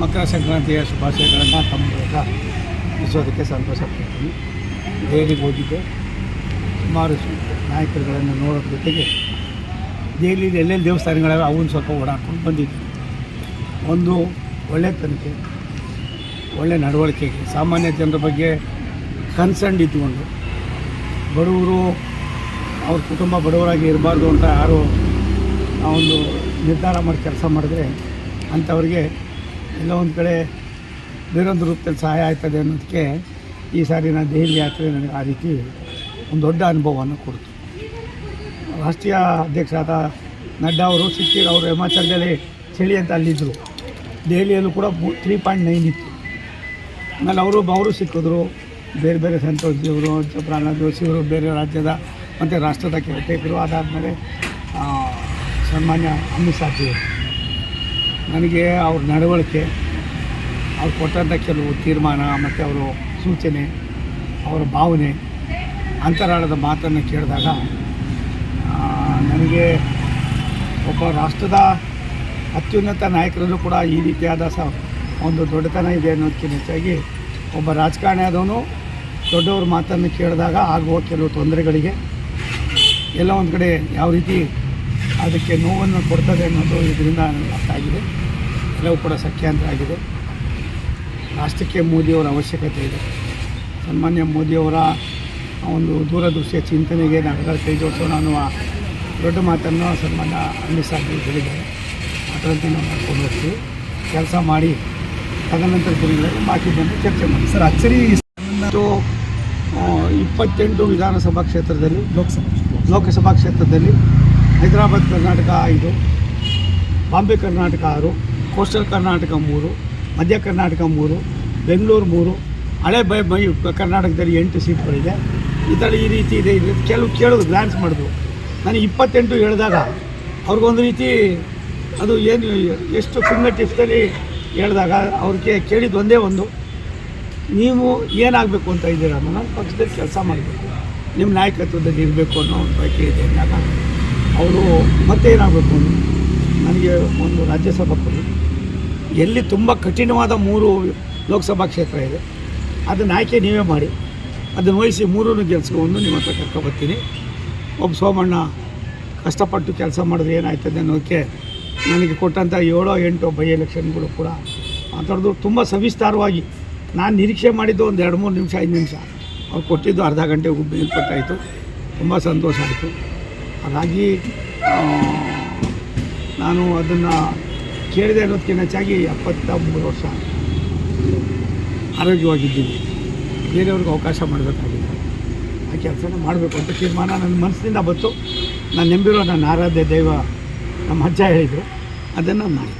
ಮಕರ ಸಂಕ್ರಾಂತಿಯ ಶುಭಾಶಯಗಳನ್ನು ತಮ್ಮ ಮೂಲಕ ತಿಳಿಸೋದಕ್ಕೆ ಸಂತೋಷ ಪಡ್ತೀನಿ ದೆಹಲಿಗೆ ಹೋಗಿದ್ದೆ ಸುಮಾರು ನಾಯಕರುಗಳನ್ನು ನೋಡೋದ್ರ ಜೊತೆಗೆ ದೆಹಲಿಯಲ್ಲಿ ಎಲ್ಲೆಲ್ಲಿ ದೇವಸ್ಥಾನಗಳಿವೆ ಅವನ್ನ ಸ್ವಲ್ಪ ಓಡಾಡ್ಕೊಂಡು ಬಂದಿದ್ದೆ ಒಂದು ಒಳ್ಳೆತನಕ್ಕೆ ಒಳ್ಳೆ ನಡವಳಿಕೆಗೆ, ಸಾಮಾನ್ಯ ಜನರ ಬಗ್ಗೆ ಕನ್ಸರ್ನ್ ಇದ್ದುಕೊಂಡು ಬಡವರು, ಅವ್ರ ಕುಟುಂಬ ಬಡವರಾಗಿ ಇರಬಾರ್ದು ಅಂತ ಯಾರು ಆ ಒಂದು ನಿರ್ಧಾರ ಮಾಡಿ ಕೆಲಸ ಮಾಡಿದ್ರೆ ಅಂಥವ್ರಿಗೆ ಎಲ್ಲ ಒಂದು ಕಡೆ ಬೇರೊಂದು ರೂಪದಲ್ಲಿ ಸಹಾಯ ಆಯ್ತದೆ ಅನ್ನೋದಕ್ಕೆ ಈ ಸಾರಿ ನಾನು ದೆಹಲಿ ಯಾತ್ರೆ ನನಗೆ ಆ ರೀತಿ ಒಂದು ದೊಡ್ಡ ಅನುಭವವನ್ನು ಕೊಡ್ತು. ರಾಷ್ಟ್ರೀಯ ಅಧ್ಯಕ್ಷರಾದ ನಡ್ಡಾ ಅವರು ಸಿಕ್ಕಿ ಅವರು, ಹಿಮಾಚಲದಲ್ಲಿ ಚಳಿ ಅಂತ ಅಲ್ಲಿದ್ದರು ದೆಹಲಿಯಲ್ಲೂ ಕೂಡ ತ್ರೀ ಪಾಯಿಂಟ್ ನೈನ್ ಇತ್ತು. ಆಮೇಲೆ ಅವರು ಅವರು ಸಿಕ್ಕಿದ್ರು. ಬೇರೆ ಬೇರೆ ಸಂತೋಷ್ ಜಿಯವರು ಪ್ರಹ್ಲಾದ್ ಜೋಶಿಯವರು ಬೇರೆ ರಾಜ್ಯದ ಮತ್ತು ರಾಷ್ಟ್ರದ ಕೇಟೇಕರು ಅದಾದಮೇಲೆ ಸನ್ಮಾನ್ಯ ಅಮಿತ್ ಶಾ ಜಿಯವರು ನನಗೆ ಅವ್ರ ನಡವಳಿಕೆ, ಅವ್ರು ಕೊಟ್ಟಂಥ ಕೆಲವು ತೀರ್ಮಾನ ಮತ್ತು ಅವರು ಸೂಚನೆ, ಅವರ ಭಾವನೆ, ಅಂತರಾಳದ ಮಾತನ್ನು ಕೇಳಿದಾಗ ನನಗೆ ಒಬ್ಬ ರಾಷ್ಟ್ರದ ಅತ್ಯುನ್ನತ ನಾಯಕರಲ್ಲೂ ಕೂಡ ಈ ರೀತಿಯಾದ ಸ ಒಂದು ದೊಡ್ಡತನ ಇದೆ ಅನ್ನೋದಕ್ಕಿಂತ ಹೆಚ್ಚಾಗಿ ಒಬ್ಬ ರಾಜಕಾರಣಿ ಆದವನು ದೊಡ್ಡವ್ರ ಮಾತನ್ನು ಕೇಳಿದಾಗ ಆಗುವ ಕೆಲವು ತೊಂದರೆಗಳಿಗೆ ಎಲ್ಲ ಒಂದು ಕಡೆ ಯಾವ ರೀತಿ ಅದಕ್ಕೆ ನೋವನ್ನು ಕೊಡ್ತದೆ ಅನ್ನೋದು ಇದರಿಂದ ಅರ್ಥ ಆಗಿದೆ. ಎಲ್ಲವೂ ಕೂಡ ಸಖ್ಯಾಂತರ ಆಗಿದೆ. ರಾಷ್ಟ್ರಕ್ಕೆ ಮೋದಿಯವರ ಅವಶ್ಯಕತೆ ಇದೆ. ಸನ್ಮಾನ್ಯ ಮೋದಿಯವರ ಒಂದು ದೂರದೃಷ್ಟಿಯ ಚಿಂತನೆಗೆ ನಾವೆಲ್ಲರೂ ಕೈ ಜೋಡಿಸೋಣ ಅನ್ನುವ ದೊಡ್ಡ ಮಾತನ್ನು ಸನ್ಮಾನ್ಯ ಅಮಿತ್ ಶಾ ಹೇಳಿದ್ದಾರೆ. ಅದರಂತೆ ನಾವು ಮಾಡ್ಕೊಂಡು ಹೋಗ್ತೀವಿ. ಕೆಲಸ ಮಾಡಿ, ತದನಂತರ ಗುರಿಗಳಲ್ಲಿ ಬಾಕಿ ಬಂದು ಚರ್ಚೆ ಮಾಡಿ. ಸರ್, ಅಚ್ಚರಿ ಇಪ್ಪತ್ತೆಂಟು ವಿಧಾನಸಭಾ ಕ್ಷೇತ್ರದಲ್ಲಿ, ಲೋಕಸಭಾ ಲೋಕಸಭಾ ಕ್ಷೇತ್ರದಲ್ಲಿ ಹೈದರಾಬಾದ್ ಕರ್ನಾಟಕ ಐದು, ಬಾಂಬೆ ಕರ್ನಾಟಕ ಆರು, ಕೋಸ್ಟಲ್ ಕರ್ನಾಟಕ ಮೂರು, ಮಧ್ಯ ಕರ್ನಾಟಕ ಮೂರು, ಬೆಂಗಳೂರು ಮೂರು, ಹಳೆ ಬೈ ಬೈ ಕರ್ನಾಟಕದಲ್ಲಿ ಎಂಟು ಸೀಟ್ಗಳಿದೆ. ಈ ಥರ ಈ ರೀತಿ ಇದೆ. ಇದು ಕೆಲವು ಕೇಳೋದು ಗ್ಲಾನ್ಸ್ ಮಾಡಿದ್ರು ನಾನು ಇಪ್ಪತ್ತೆಂಟು ಹೇಳಿದಾಗ ಅವ್ರಿಗೊಂದು ರೀತಿ ಅದು ಏನು, ಎಷ್ಟು ಫಿಂಗರ್ ಟಿಪ್ಸಲ್ಲಿ ಹೇಳಿದಾಗ ಅವ್ರಿಗೆ ಕೇಳಿದ್ದು ಒಂದೇ ಒಂದು. ನೀವು ಏನಾಗಬೇಕು ಅಂತ ಇದ್ದೀರಾ? ನಾನು ಪಕ್ಷದಲ್ಲಿ ಕೆಲಸ ಮಾಡಬೇಕು. ನಿಮ್ಮ ನಾಯಕತ್ವದಲ್ಲಿ ಇರಬೇಕು ಅನ್ನೋ ಒಂದು ಬಯಕೆ ಇದೆ ಅಂದಾಗ ಅವರು ಮತ್ತೆ ಏನಾಗಬೇಕು ನನಗೆ ಒಂದು ರಾಜ್ಯಸಭಾ ಕೊಡಿ. ಎಲ್ಲಿ ತುಂಬ ಕಠಿಣವಾದ ಮೂರು ಲೋಕಸಭಾ ಕ್ಷೇತ್ರ ಇದೆ, ಅದನ್ನು ಆಯ್ಕೆ ನೀವೇ ಮಾಡಿ. ಅದನ್ನು ವಹಿಸಿ ಮೂರನ್ನು ಗೆಲ್ಸ್ಕೊಂಡು ನಿಮ್ಮ ಹತ್ರ ಕರ್ಕೊಬರ್ತೀನಿ ಒಬ್ಬ ಸೋಮಣ್ಣ ಕಷ್ಟಪಟ್ಟು ಕೆಲಸ ಮಾಡಿದ್ರೆ ಏನಾಯ್ತದೆ ಅನ್ನೋದಕ್ಕೆ ನನಗೆ ಕೊಟ್ಟಂಥ ಏಳೋ ಎಂಟೋ ಬೈ ಎಲೆಕ್ಷನ್ಗಳು ಕೂಡ ಆ ಥರದ್ದು ತುಂಬ ಸವಿಸ್ತಾರವಾಗಿ ನಾನು ನಿರೀಕ್ಷೆ ಮಾಡಿದ್ದು ಒಂದು ಎರಡು ಮೂರು ನಿಮಿಷ, ಐದು ನಿಮಿಷ. ಅವ್ರು ಕೊಟ್ಟಿದ್ದು ಅರ್ಧ ಗಂಟೆ ಕೊಟ್ಟಾಯಿತು ತುಂಬ ಸಂತೋಷ ಆಯಿತು. ಹಾಗಾಗಿ ನಾನು ಅದನ್ನು ಕೇಳಿದೆ ಅನ್ನೋದಕ್ಕಿಂತ ಹೆಚ್ಚಾಗಿ ಎಪ್ಪತ್ತ ಮೂರು ವರ್ಷ ಆರೋಗ್ಯವಾಗಿದ್ದೀನಿ. ಬೇರೆಯವ್ರಿಗೆ ಅವಕಾಶ ಮಾಡಬೇಕಾಗಿದೆ. ಆ ಕೆಲಸನ ಮಾಡಬೇಕು ಅಂತ ತೀರ್ಮಾನ ನನ್ನ ಮನಸ್ಸಿನಿಂದ ಬಂತು. ನಾನು ನಂಬಿರೋ ನನ್ನ ಆರಾಧ್ಯ ದೈವ ನಮ್ಮ ಅಜ್ಜ ಹೇಳಿದರು. ಅದನ್ನು ಮಾಡಿ